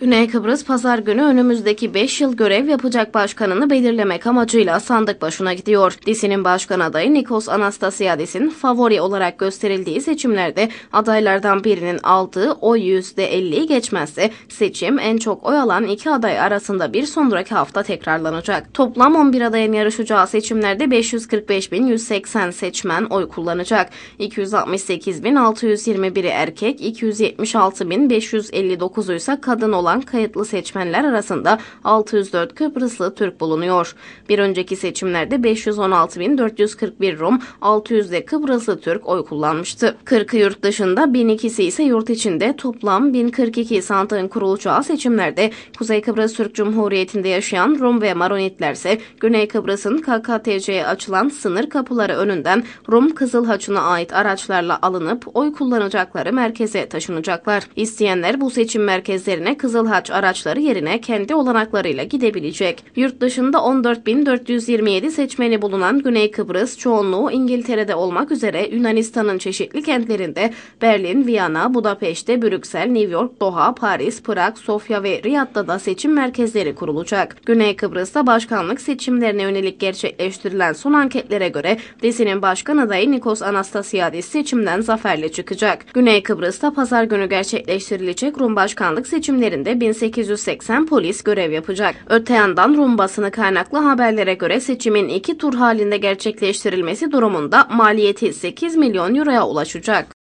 Güney Kıbrıs pazar günü önümüzdeki 5 yıl görev yapacak başkanını belirlemek amacıyla sandık başına gidiyor. DİSİ'nin başkan adayı Nikos Anastasiadis'in favori olarak gösterildiği seçimlerde adaylardan birinin aldığı oy %50'yi geçmezse seçim en çok oy alan iki aday arasında bir sonraki hafta tekrarlanacak. Toplam 11 adayın yarışacağı seçimlerde 545.180 seçmen oy kullanacak. 268.621'i erkek, 276.559'u ise kadın olan olan kayıtlı seçmenler arasında 604 Kıbrıslı Türk bulunuyor. Bir önceki seçimlerde 516.441 Rum, 600 de Kıbrıslı Türk oy kullanmıştı. 40'ı yurt dışında, 1002'si ise yurt içinde toplam 1042 sandığın kurulacağı seçimlerde Kuzey Kıbrıs Türk Cumhuriyeti'nde yaşayan Rum ve Maronitler ise Güney Kıbrıs'ın KKTC'ye açılan sınır kapıları önünden Rum Kızıl Haçı'na ait araçlarla alınıp oy kullanacakları merkeze taşınacaklar. İsteyenler bu seçim merkezlerine Kızıl Haç araçları yerine kendi olanaklarıyla gidebilecek. Yurt dışında 14.427 seçmeni bulunan Güney Kıbrıs çoğunluğu İngiltere'de olmak üzere Yunanistan'ın çeşitli kentlerinde Berlin, Viyana, Budapeşte, Brüksel, New York, Doha, Paris, Prag, Sofya ve Riyad'da da seçim merkezleri kurulacak. Güney Kıbrıs'ta başkanlık seçimlerine yönelik gerçekleştirilen son anketlere göre DESİ'nin başkan adayı Nikos Anastasiadis seçimden zaferle çıkacak. Güney Kıbrıs'ta pazar günü gerçekleştirilecek Rum başkanlık seçimlerinde üzerinde 1880 polis görev yapacak. Öte yandan Rum basını kaynaklı haberlere göre seçimin iki tur halinde gerçekleştirilmesi durumunda maliyeti 8 milyon euroya ulaşacak.